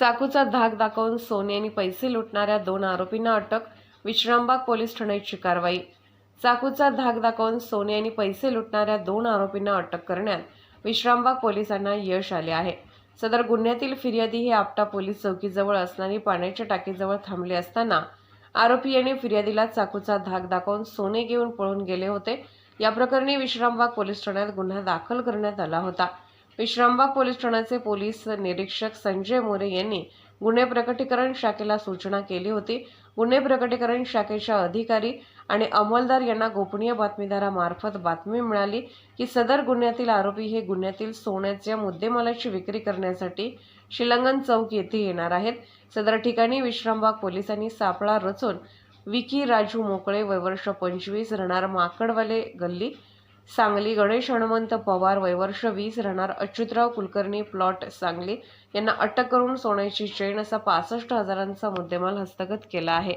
चाकूचा धाक दाखवून सोने आणि पैसे लुटणाऱ्या दोन आरोपींना अटक विश्रामबाग पोलीस ठाण्याची कारवाई. चाकूचा धाक दाखवून सोने आणि पैसे लुटणाऱ्या दोन आरोपींना अटक करण्यात विश्रामबाग पोलिसांना यश आले आहे. सदर गुन्ह्यातील फिर्यादी हे आपटा पोलीस चौकीजवळ असणारी पाण्याच्या टाकीजवळ थांबले असताना आरोपी यांनी फिर्यादीला चाकूचा धाक दाखवून सोने घेऊन पळून गेले होते. या प्रकरणी विश्रामबाग पोलीस ठाण्यात गुन्हा दाखल करण्यात आला होता. विश्रामबाग पोलीस ठाण्याचे पोलीस निरीक्षक संजय मोरे यांनी गुन्हे प्रकटीकरण शाखेला सूचना केली होती. गुन्हे प्रकटीकरण शाखेच्या अधिकारी आणि अंमलदार यांना गोपनीय बातमीदारामार्फत बातमी मिळाली की सदर गुन्ह्यातील आरोपी हे गुन्ह्यातील सोन्याच्या मुद्देमालाची विक्री करण्यासाठी शिलंगन चौक येथे येणार आहेत. सदर ठिकाणी विश्रामबाग पोलिसांनी सापळा रचून विकी राजू मोकळे वयवर्ष पंचवीस राहणार माकडवाले गल्ली सांगली गणेश हनुमंत पवार वयवर्ष वीस राहणार अच्युतराव कुलकर्णी प्लॉट सांगली. यांना अटक करून सोन्याची चेन असा पासष्ट हजारांचा मुद्देमाल हस्तगत केला आहे.